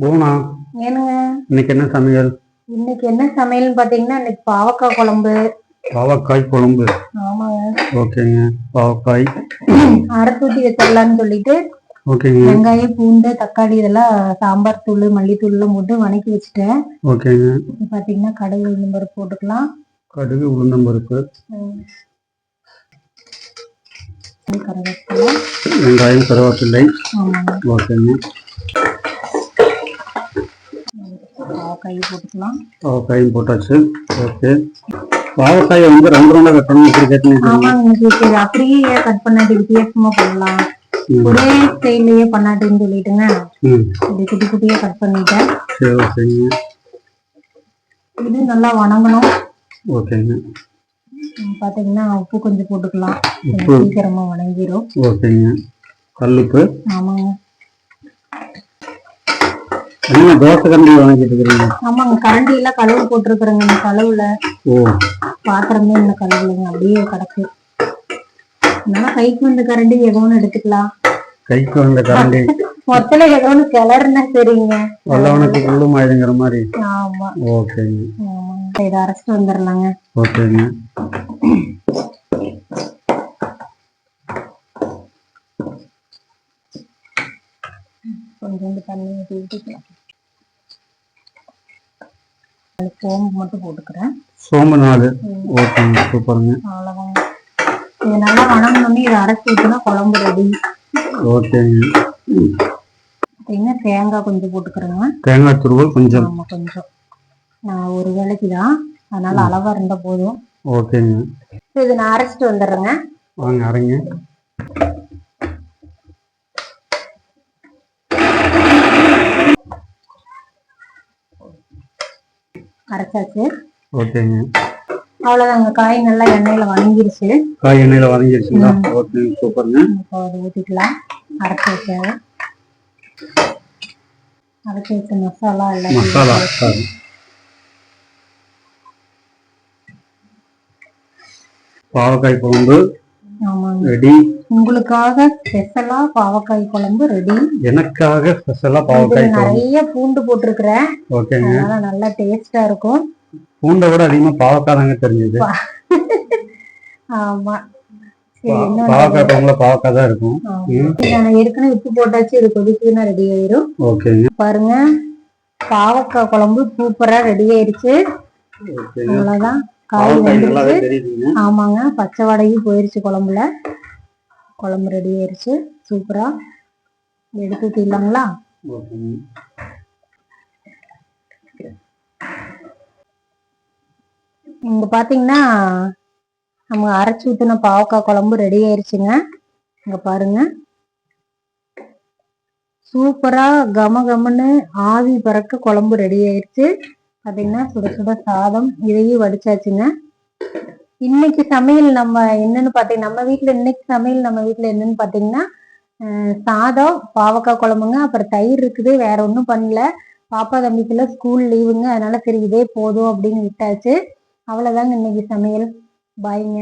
பூனா ஏனுங்க? இன்னைக்கு என்ன சமையல்? இன்னைக்கு என்ன சமையல்னு பாத்தீங்கன்னா இன்னைக்கு பாவக்காய் குழம்பு. பாவக்காய் குழம்பு. ஆமாங்க. ஓகேங்க. பாவக்காய். அரைச்சு ஊத்தி வச்சிடலாம்னு சொல்லிட்டு ஓகேங்க. வெங்காயம் பூண்டு தக்காளி இதெல்லாம் சாம்பார் தூள் மல்லித்தூள் எல்லாம் போட்டு வணக்கி வச்சுட்டேன். ஓகேங்க. பாத்தீங்கன்னா கடுகு உளுந்தம் பருப்பு போட்டுக்கலாம். கடுகு உளுந்தம்பருப்பு. கருவேப்பிலை வெங்காயம் ஆமாங்க. ஓகேங்க பாவக்காய் போட்டுக்கலாம். பாவக்காயும் போட்டாச்சு. ஓகே. பாவக்காயை வந்து ரெண்டு ரவுண்டா கட்டணும் இப்படி சரி. அப்படியே கட் பண்ணாட்டி வித்தியாசமா பண்ணலாம் ஒரே ஸ்டைல்லயே பண்ணாட்டின்னு சொல்லிட்டுங்க. குட்டி குட்டியா கட் பண்ணிட்டேன். சரி ஓகேங்க. இது நல்லா வணங்கணும். ஓகேங்க. பாத்தீங்கன்னா உப்பு கொஞ்சம் போட்டுக்கலாம். உப்பு. கொஞ்சம் சீக்கிரமா வணங்கிரும். ஓகேங்க. கல்லுப்பு. ஆமாங்க. என்ன தோசை கரண்டி வாங்கிட்டு இருக்கிறீங்க? ஆமாங்க. கரண்டி எல்லாம் கழுவு போட்டிருக்கிறேங்க. இந்த கழுவுல. ஓ. பாத்திரமே இந்த கழுவுலங்க. அப்படியே கிடக்கு. அதனால கைக்கு வந்த கரண்டி ஒண்ணு எடுத்துக்கலாம். கைக்கு வந்த கரண்டி. மொத்தல ஏதோ ஒண்ணு கிளறுனா சரிங்க. வல்லவனுக்கு உள்ளும் ஆயுதுங்கிற மாதிரி. ஆமா. ஓகேங்க. ஆமாங்க. இதை அரைச்சிட்டு வந்துடலாங்க ஓகேங்க. கொஞ்சோண்டு தண்ணி ஊற்றி ஊற்றிக்கலாம் சோம்பு மட்டும் போட்டுக்கிறேன். சோம்பு நாலு. ஓகேங்க சூப்பருங்க. அவ்வளோதாங்க இது நல்லா வணங்கணும்னு இதை அரைச்சி ஊற்றினா குழம்பு ரெடி. ஓகேங்க. பார்த்தீங்கன்னா தேங்காய் கொஞ்சம் போட்டுக்கிறேங்க. தேங்காய் துருவல் கொஞ்சம். ஆமாம் கொஞ்சம். நான் ஒரு வேலைக்கு தான். அதனால அளவா இருந்தா போதும். ஓகேங்க. இது நான் அரைச்சிட்டு வந்துடுறேங்க. வாங்க அரைங்க. அரைச்சாச்சு ஓகேங்க. அவ்வளோதாங்க காய் நல்லா எண்ணெயில வணங்கிருச்சு காய் எண்ணெயில வதங்கிடுச்சுங்களா ஓகேங்க சூப்பருங்க. இப்போ அதை ஊற்றிக்கலாம் அரைச்சி வச்சது அரைச்சி வச்ச மசாலா எல்லாம் மசாலா பாவக்காய் குழம்பு ரெடி. உங்களுக்காக ஸ்பெஷலா பாவக்காய் குழம்பு ரெடி. எனக்காக ஸ்பெஷலா பாவக்காய் நிறைய பூண்டு போட்டிருக்கிறேன். ஓகேங்க. அதனால நல்லா டேஸ்டா இருக்கும். பூண்டை விட அதிகமா பாவக்காய் தாங்க தெரிஞ்சது. ஆமா. பாவக்காய் குழம்புல பாவக்காய் தான் இருக்கும். நான் ஏற்கனவே உப்பு போட்டாச்சு இது கொதிக்குதுன்னா ரெடி ஆயிரும். ஓகேங்க. பாருங்க பாவக்காய் குழம்பு சூப்பரா ரெடி ஆயிருச்சு. அவ்வளவுதான். காய் வெந்துருச்சு. ஆமாங்க. பச்சை வடகி போயிருச்சு குழம்புல. குழம்பு ரெடி ஆயிருச்சு. சூப்பரா. எடுத்து ஓகேங்க. இங்க பாத்தீங்கன்னா நம்ம அரைச்சு ஊத்தின பாவக்காய் குழம்பு ரெடி ஆயிருச்சுங்க. இங்க பாருங்க. சூப்பரா கம கமன்னு ஆவி பறக்க குழம்பு ரெடி ஆயிருச்சு. பாத்தீங்கன்னா சுட சுட சாதம் இதையும் வடிச்சாச்சுங்க. இன்னைக்கு சமையல் நம்ம என்னன்னு பார்த்தீங்கன்னா நம்ம வீட்டில் இன்னைக்கு சமையல் நம்ம வீட்டில் என்னன்னு பார்த்தீங்கன்னா சாதம் பாவக்காய் குழம்புங்க அப்புறம் தயிர் இருக்குது வேற ஒன்றும் பண்ணல. பாப்பா தம்பிக்குள்ள ஸ்கூல் லீவுங்க அதனால சரி இதே போதும் அப்படின்னு விட்டாச்சு. அவ்வளவுதாங்க இன்னைக்கு சமையல். பாய்ங்க